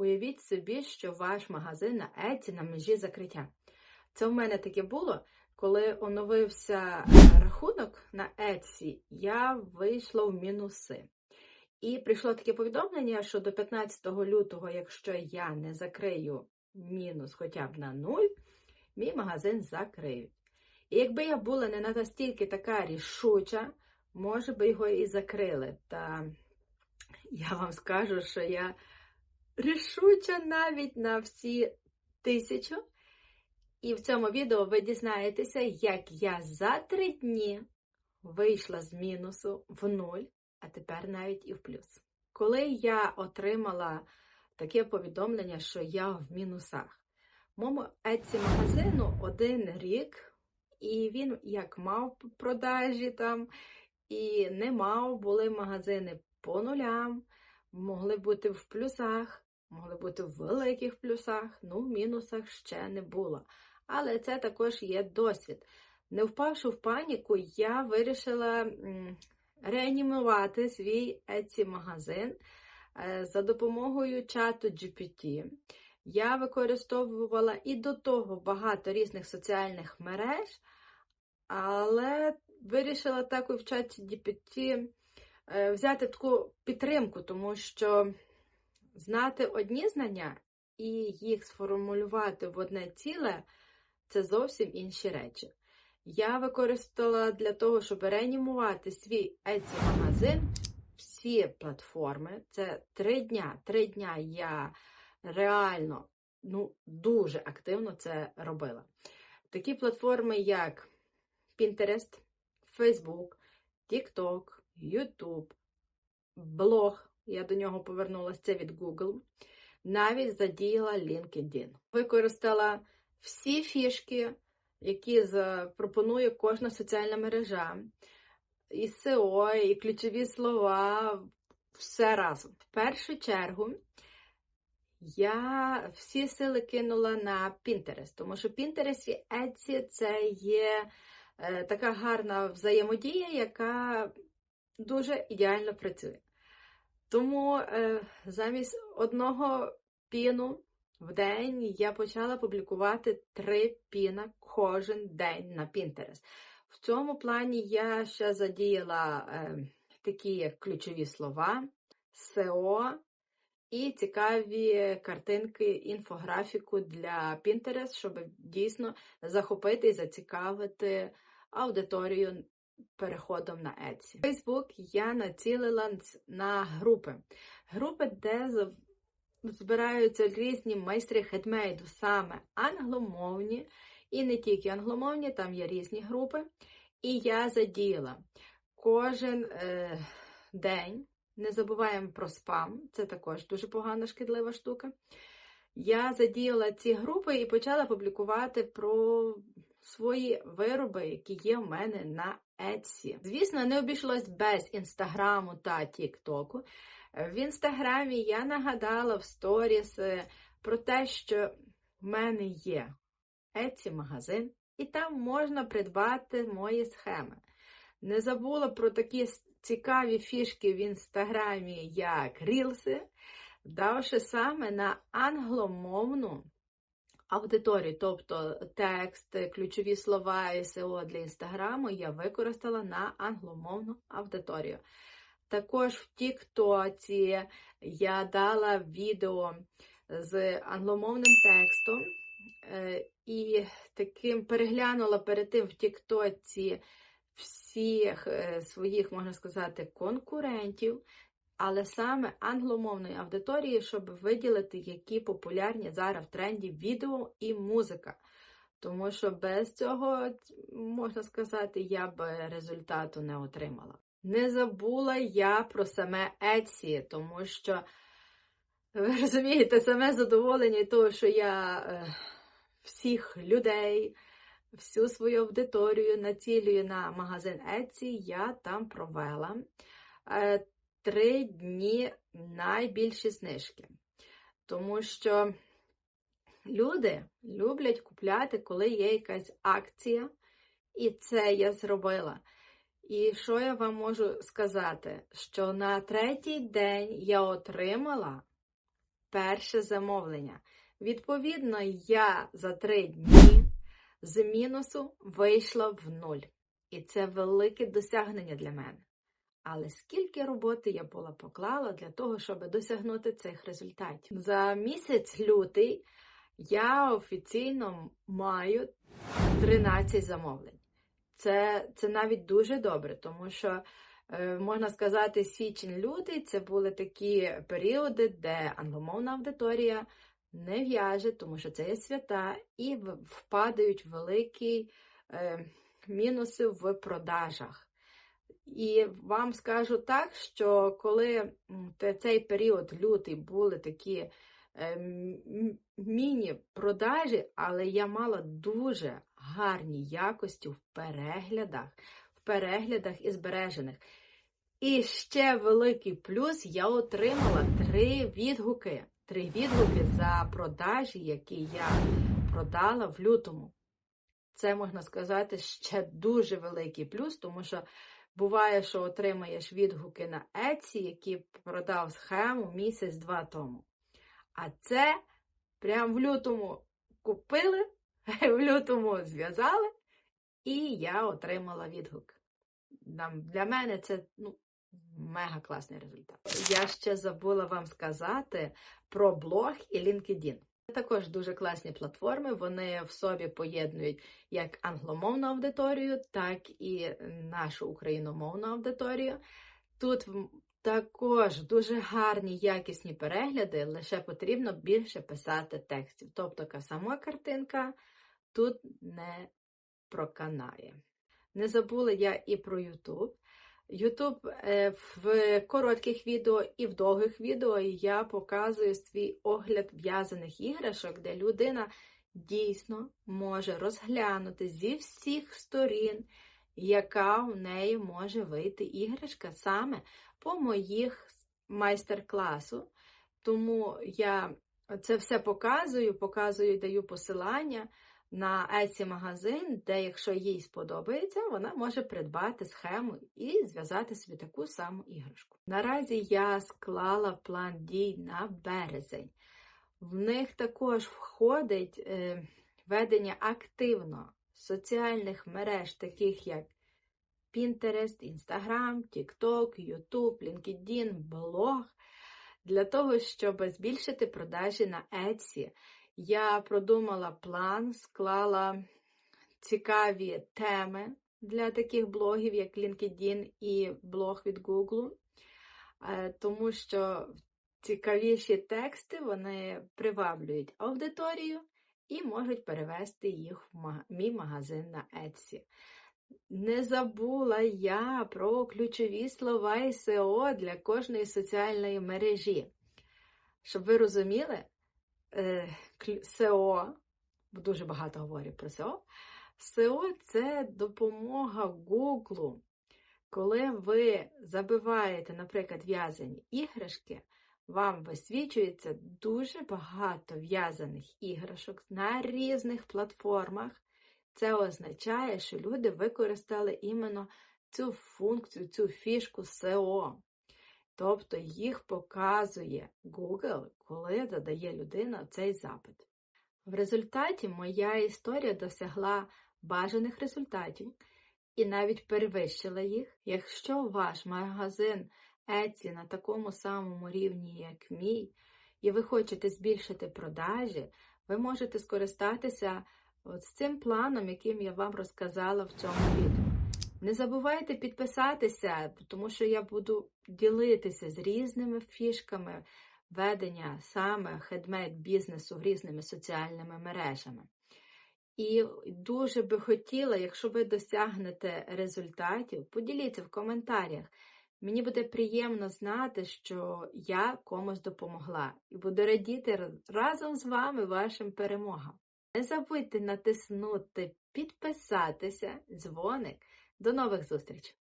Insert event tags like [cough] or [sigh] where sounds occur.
Уявіть собі, що ваш магазин на Etsy на межі закриття. Це в мене таке було, коли оновився е, рахунок на Etsy, я вийшла в мінуси. І прийшло таке повідомлення, що до 15 лютого, якщо я не закрию мінус хоча б на нуль, мій магазин закриють. І якби я була не настільки така рішуча, може би його і закрили. Та я вам скажу, що я рішуча навіть на всі тисячу. І в цьому відео ви дізнаєтеся, як я за три дні вийшла з мінусу в нуль, а тепер навіть і в плюс. Коли я отримала таке повідомлення, що я в мінусах, моєму Etsy магазину один рік, і він як мав продажі там, і не мав, були магазини по нулям, могли бути в плюсах, могли бути в великих плюсах, ну в мінусах ще не було. Але це також є досвід. Не впавши в паніку, я вирішила реанімувати свій Etsy магазин е, за допомогою чату GPT. Я використовувала і до того багато різних соціальних мереж, але вирішила також в чаті GPT е, взяти таку підтримку, тому що знати одні знання і їх сформулювати в одне ціле це зовсім інші речі. Я використала для того, щоб реанімувати свій Etsy магазин всі платформи. Це три дня. Три дня я реально ну, дуже активно це робила. Такі платформи, як Pinterest, Facebook, TikTok, YouTube, блог. Я до нього повернулася це від Google. Навіть задіяла LinkedIn. Використала всі фішки, які пропонує кожна соціальна мережа, і SEO, і ключові слова, все разом. В першу чергу я всі сили кинула на Pinterest, тому що Pinterest і Etsy це є е, така гарна взаємодія, яка дуже ідеально працює. Тому е, замість одного піну в день я почала публікувати три піна кожен день на Pinterest. В цьому плані я ще задіяла е, такі як ключові слова, SEO і цікаві картинки, інфографіку для Pinterest, щоб дійсно захопити і зацікавити аудиторію переходом на Etsy. Facebook я націлила на групи. Групи, де збираються різні майстри хедмейду, саме англомовні, і не тільки англомовні, там є різні групи. І я задіяла кожен е, день, не забуваємо про спам, це також дуже погана шкідлива штука. Я задіяла ці групи і почала публікувати про свої вироби, які є в мене на Etsy. Звісно, не обійшлось без інстаграму та Тіктоку. В інстаграмі я нагадала в сторіс е, про те, що в мене є Etsy магазин, і там можна придбати мої схеми. Не забула про такі цікаві фішки в інстаграмі, як рілси, давши саме на англомовну аудиторію, тобто текст, ключові слова SEO для інстаграму я використала на англомовну аудиторію. Також в Тіктоці я дала відео з англомовним текстом е, і таким переглянула перед тим в Тіктоці всіх е, своїх, можна сказати, конкурентів, але саме англомовної аудиторії, щоб виділити, які популярні зараз в тренді відео і музика. Тому що без цього, можна сказати, я б результату не отримала. Не забула я про саме Etsy, тому що, ви [laughs] розумієте, саме задоволення того, що я е, всіх людей, всю свою аудиторію націлюю на магазин Etsy, я там провела е, три дні найбільші знижки. Тому що люди люблять купляти, коли є якась акція, і це я зробила. І що я вам можу сказати? Що на третій день я отримала перше замовлення. Відповідно, я за три дні з мінусу вийшла в нуль. І це велике досягнення для мене. Але скільки роботи я була поклала для того, щоб досягнути цих результатів? За місяць лютий я офіційно маю 13 замовлень. Це, це навіть дуже добре, тому що е, можна сказати, січень-лютий це були такі періоди, де англомовна аудиторія не в'яже, тому що це є свята, і впадають великі е, мінуси в продажах. І вам скажу так, що коли цей період лютий були такі е, міні-продажі, але я мала дуже гарні якості в переглядах, в переглядах і збережених. І ще великий плюс я отримала три відгуки. Три відгуки за продажі, які я продала в лютому. Це можна сказати ще дуже великий плюс, тому що буває, що отримаєш відгуки на Etsy, які продав схему місяць-два тому. А це прям в лютому купили, [laughs] в лютому зв'язали, і я отримала відгук. Для мене це ну, мега класний результат. Я ще забула вам сказати про блог і LinkedIn. Також дуже класні платформи. Вони в собі поєднують як англомовну аудиторію, так і нашу україномовну аудиторію. Тут також дуже гарні якісні перегляди, лише потрібно більше писати текстів. Тобто сама картинка тут не проканає. Не забула я і про YouTube. YouTube е, в коротких відео і в довгих відео я показую свій огляд в'язаних іграшок, де людина дійсно може розглянути зі всіх сторін, яка у неї може вийти іграшка саме по моїх майстер-класу. Тому я це все показую, показую і даю посилання на Etsy магазин, де, якщо їй сподобається, вона може придбати схему і зв'язати собі таку саму іграшку. Наразі я склала план дій на березень. В них також входить е, ведення активно соціальних мереж, таких як Pinterest, Instagram, TikTok, YouTube, LinkedIn, блог, для того, щоб збільшити продажі на Etsy. Я продумала план, склала цікаві теми для таких блогів, як LinkedIn і блог від Google, Е, тому що цікавіші тексти вони приваблюють аудиторію і можуть перевести їх в мій магазин на Etsy. Не забула я про ключові слова і SEO для кожної соціальної мережі. Щоб ви розуміли, е, бо дуже багато говорю про SEO, SEO – це допомога Google. Коли ви забиваєте, наприклад, в'язані іграшки, вам висвічується дуже багато в'язаних іграшок на різних платформах. Це означає, що люди використали іменно цю функцію, цю фішку SEO. Тобто їх показує Google, коли задає людина цей запит. В результаті моя історія досягла бажаних результатів і навіть перевищила їх. Якщо ваш магазин Etsy на такому самому рівні, як мій, і ви хочете збільшити продажі, ви можете скористатися от з цим планом, яким я вам розказала в цьому відео. Не забувайте підписатися, тому що я буду ділитися з різними фішками ведення саме хедмейд бізнесу різними соціальними мережами. І дуже би хотіла, якщо ви досягнете результатів, поділіться в коментарях. Мені буде приємно знати, що я комусь допомогла, і буду радіти разом з вами вашим перемогам. Не забудьте натиснути підписатися, дзвоник. До нових зустрічей!